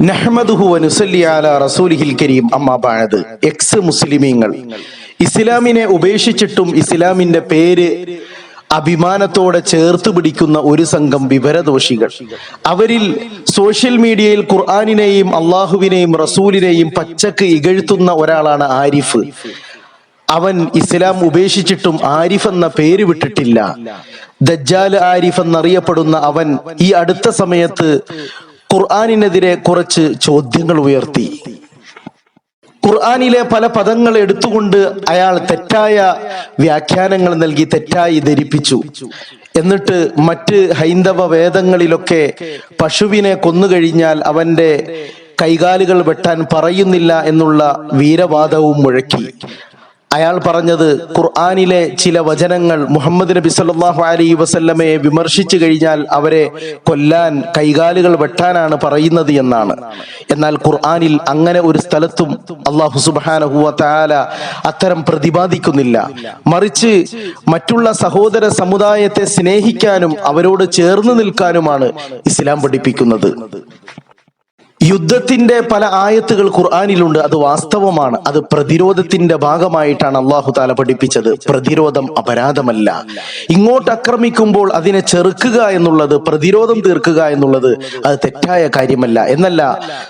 നഹ്മദുഹു വനുസല്ലി അല റസൂലിഹിൽ കരീം. അമ്മാ ബഅദ്. എക്സ് മുസ്ലിമീങ്ങൾ. ഇസ്ലാമിനെ ഉപേക്ഷിച്ചിട്ടും ഇസ്ലാമിന്റെ പേര് അഭിമാനത്തോടെ ചേർത്ത് പിടിക്കുന്ന ഒരു സംഘം വിവരദോഷികൾ. അവരിൽ സോഷ്യൽ മീഡിയയിൽ ഖുർആാനിനെയും അള്ളാഹുവിനെയും റസൂലിനെയും പച്ചക്ക് ഇകഴ്ത്തുന്ന ഒരാളാണ് ആരിഫ്. അവൻ ഇസ്ലാം ഉപേക്ഷിച്ചിട്ടും ആരിഫ് എന്ന പേര് വിട്ടിട്ടില്ല. ദജ്ജാൽ ആരിഫ് എന്നറിയപ്പെടുന്ന അവൻ ഈ അടുത്ത സമയത്ത് ഖുർആാനിനെതിരെ കുറച്ച് ചോദ്യങ്ങൾ ഉയർത്തി. ഖുർആാനിലെ പല പദങ്ങൾ എടുത്തുകൊണ്ട് അയാൾ തെറ്റായ വ്യാഖ്യാനങ്ങൾ നൽകി തെറ്റായി ധരിപ്പിച്ചു. എന്നിട്ട് മറ്റ് ഹൈന്ദവ വേദങ്ങളിലൊക്കെ പശുവിനെ കൊന്നുകഴിഞ്ഞാൽ അവന്റെ കൈകാലുകൾ വെട്ടാൻ പറയുന്നില്ല എന്നുള്ള വീരവാദവും മുഴക്കി. അയാൾ പറഞ്ഞത് ഖുർആാനിലെ ചില വചനങ്ങൾ മുഹമ്മദ് നബി സല്ലാഹു അലൈഹി വസല്ലമയെ വിമർശിച്ചു കഴിഞ്ഞാൽ അവരെ കൊല്ലാൻ കൈകാലുകൾ വെട്ടാനാണ് പറയുന്നത് എന്നാണ്. എന്നാൽ ഖുർആാനിൽ അങ്ങനെ ഒരു സ്ഥലത്തും അള്ളാഹു സുബ്ഹാനഹു വ തആല അത്തരം പ്രതിപാദിക്കുന്നില്ല. മറിച്ച് മറ്റുള്ള സഹോദര സമുദായത്തെ സ്നേഹിക്കാനും അവരോട് ചേർന്ന് നിൽക്കാനുമാണ് ഇസ്ലാം പഠിപ്പിക്കുന്നത്. യുദ്ധത്തിന്റെ പല ആയത്തുകൾ ഖുർആാനിലുണ്ട്. അത് വാസ്തവമാണ്. അത് പ്രതിരോധത്തിന്റെ ഭാഗമായിട്ടാണ് അള്ളാഹു താല പഠിപ്പിച്ചത്. പ്രതിരോധം അപരാധമല്ല. ഇങ്ങോട്ട് ആക്രമിക്കുമ്പോൾ അതിനെ ചെറുക്കുക എന്നുള്ളത് പ്രതിരോധം തീർക്കുക എന്നുള്ളത് അത് തെറ്റായ കാര്യമല്ല. എന്നല്ല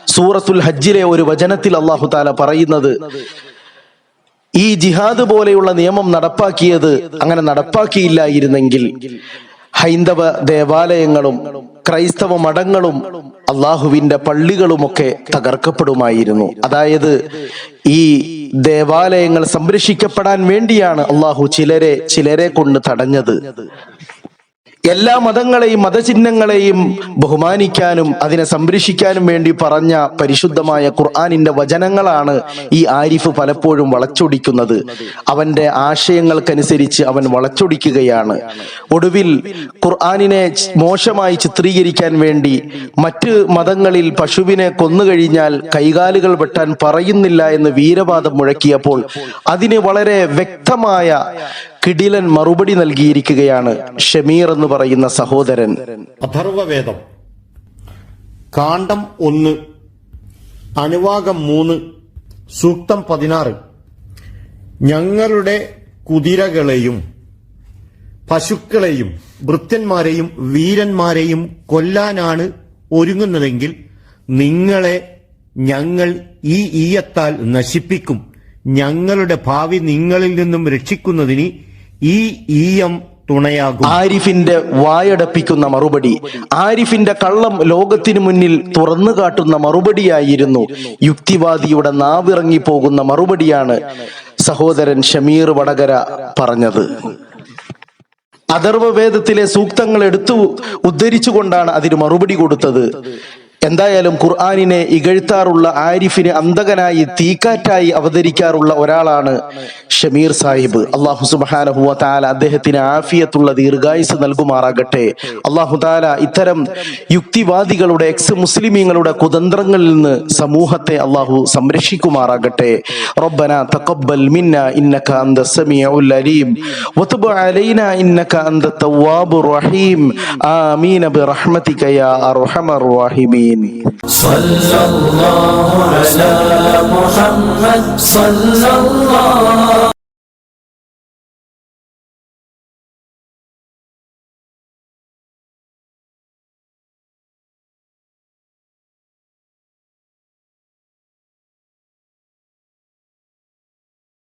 സൂറത്തുൽ ഹജ്ജിലെ ഒരു വചനത്തിൽ അള്ളാഹു താല പറയുന്നത് ഈ ജിഹാദ് പോലെയുള്ള നിയമം നടപ്പാക്കിയത് അങ്ങനെ നടപ്പാക്കിയില്ലായിരുന്നെങ്കിൽ ഹൈന്ദവ ദേവാലയങ്ങളും ക്രൈസ്തവ മഠങ്ങളും അള്ളാഹുവിന്റെ പള്ളികളുമൊക്കെ തകർക്കപ്പെടുമായിരുന്നു. അതായത് ഈ ദേവാലയങ്ങൾ സംരക്ഷിക്കപ്പെടാൻ വേണ്ടിയാണ് അള്ളാഹു ചിലരെ ചിലരെ കൊണ്ട് തടഞ്ഞത്. എല്ലാ മതങ്ങളെയും മതചിഹ്നങ്ങളെയും ബഹുമാനിക്കാനും അതിനെ സംരക്ഷിക്കാനും വേണ്ടി പറഞ്ഞ പരിശുദ്ധമായ ഖുർആാനിന്റെ വചനങ്ങളാണ് ഈ ആരിഫ് പലപ്പോഴും വളച്ചൊടിക്കുന്നത്. അവന്റെ ആശയങ്ങൾക്കനുസരിച്ച് അവൻ വളച്ചൊടിക്കുകയാണ്. ഒടുവിൽ ഖുർആാനിനെ മോശമായി ചിത്രീകരിക്കാൻ വേണ്ടി മറ്റ് മതങ്ങളിൽ പശുവിനെ കൊന്നുകഴിഞ്ഞാൽ കൈകാലുകൾ വെട്ടാൻ പറയുന്നില്ല എന്ന് വീരവാദം മുഴക്കിയപ്പോൾ അതിന് വളരെ വ്യക്തമായ കിടിലൻ മറുപടി നൽകിയിരിക്കുകയാണ് ഷമീർ എന്ന് പറയുന്ന സഹോദരൻ. അഥർവവേദം. കാണ്ഡം ഒന്ന് അനുവാകം മൂന്ന് സൂക്തം പതിനാറ്. ഞങ്ങളുടെ കുതിരകളെയും പശുക്കളെയും വൃത്യന്മാരെയും വീരന്മാരെയും കൊല്ലാനാണ് ഒരുങ്ങുന്നതെങ്കിൽ നിങ്ങളെ ഞങ്ങൾ ഈ ഈയത്താൽ നശിപ്പിക്കും. ഞങ്ങളുടെ ഭാവി നിങ്ങളിൽ നിന്നും രക്ഷിക്കുന്നതിന് ഈ ഈയം തുണയാകും. ആരിഫിന്റെ വായടപ്പിക്കുന്ന മറുപടി ആരിഫിന്റെ കള്ളം ലോകത്തിനു മുന്നിൽ തുറന്നു കാട്ടുന്ന മറുപടിയായിരുന്നു. യുക്തിവാദിയുടെ നാവിറങ്ങി പോകുന്ന മറുപടിയാണ് സഹോദരൻ ഷമീർ വടകര പറഞ്ഞത്. അഥർവവേദത്തിലെ സൂക്തങ്ങൾ എടുത്തു ഉദ്ധരിച്ചുകൊണ്ടാണ് അതിന് മറുപടി കൊടുത്തത്. എന്തായാലും ഖുർആാനിനെ ഇകഴ്ത്താറുള്ള ആരിഫിന് അന്തകനായി തീക്കാറ്റായി അവതരിക്കാറുള്ള ഒരാളാണ് ഷമീർ സാഹിബ് അള്ളാഹു സുബാനഹു താല അദ്ദേഹത്തിന് ആഫിയത്തുള്ള ദീർഘായുസ് നൽകുമാറാകട്ടെ അള്ളാഹു താല ഇത്തരം യുക്തിവാദികളുടെ എക്സ് മുസ്ലിമീങ്ങളുടെ കുതന്ത്രങ്ങളിൽ നിന്ന് സമൂഹത്തെ അള്ളാഹു സംരക്ഷിക്കുമാറാകട്ടെ റബ്ബന തഖബ്ബൽ മിന്ന ഇന്നക അന്ത സമീഉൽ അലീം വതുബ് അലൈന ഇന്നക അന്ത തവ്വാബുർ റഹീം ആമീൻ برحمتك يا أرحم الراحمين صلى الله على محمد صلى الله